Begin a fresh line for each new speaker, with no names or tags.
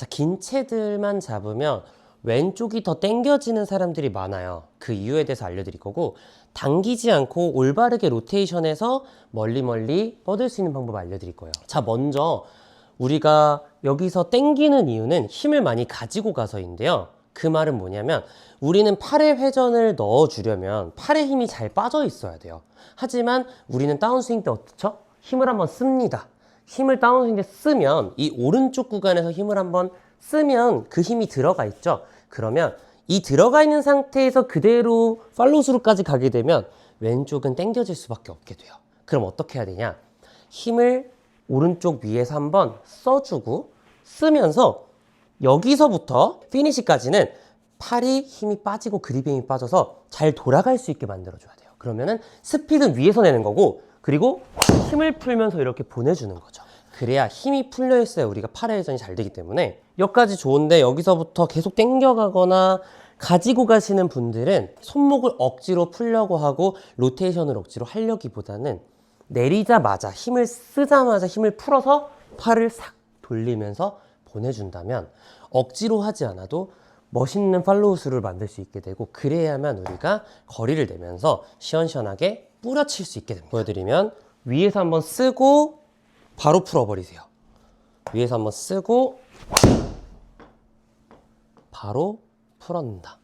자, 긴 채들만 잡으면 왼쪽이 더 당겨지는 사람들이 많아요. 그 이유에 대해서 알려드릴 거고, 당기지 않고 올바르게 로테이션해서 멀리 멀리 뻗을 수 있는 방법 알려드릴 거예요. 자, 먼저 우리가 여기서 당기는 이유는 힘을 많이 가지고 가서인데요. 그 말은 뭐냐면 우리는 팔의 회전을 넣어주려면 팔의 힘이 잘 빠져 있어야 돼요. 하지만 우리는 다운스윙 때 어떻죠? 힘을 한번 씁니다. 힘을 다운스윙 때 쓰면 이 오른쪽 구간에서 힘을 한번 쓰면 그 힘이 들어가 있죠. 그러면 이 들어가 있는 상태에서 그대로 팔로우스루까지 가게 되면 왼쪽은 당겨질 수밖에 없게 돼요. 그럼 어떻게 해야 되냐? 힘을 오른쪽 위에서 한번 써주고 쓰면서 여기서부터 피니시까지는 팔이 힘이 빠지고 그립에 힘이 빠져서 잘 돌아갈 수 있게 만들어줘야 돼요. 그러면은 스피드는 위에서 내는 거고 그리고 힘을 풀면서 이렇게 보내주는 거죠. 그래야 힘이 풀려 있어야 우리가 팔의 회전이 잘 되기 때문에 여기까지 좋은데 여기서부터 계속 당겨가거나 가지고 가시는 분들은 손목을 억지로 풀려고 하고 로테이션을 억지로 하려기보다는 내리자마자 힘을 쓰자마자 힘을 풀어서 팔을 싹 돌리면서 보내준다면 억지로 하지 않아도 멋있는 팔로우스를 만들 수 있게 되고 그래야만 우리가 거리를 내면서 시원시원하게 뿌려칠 수 있게 됩니다. 보여드리면 위에서 한번 쓰고 바로 풀어버리세요. 위에서 한번 쓰고 바로 풀어낸다.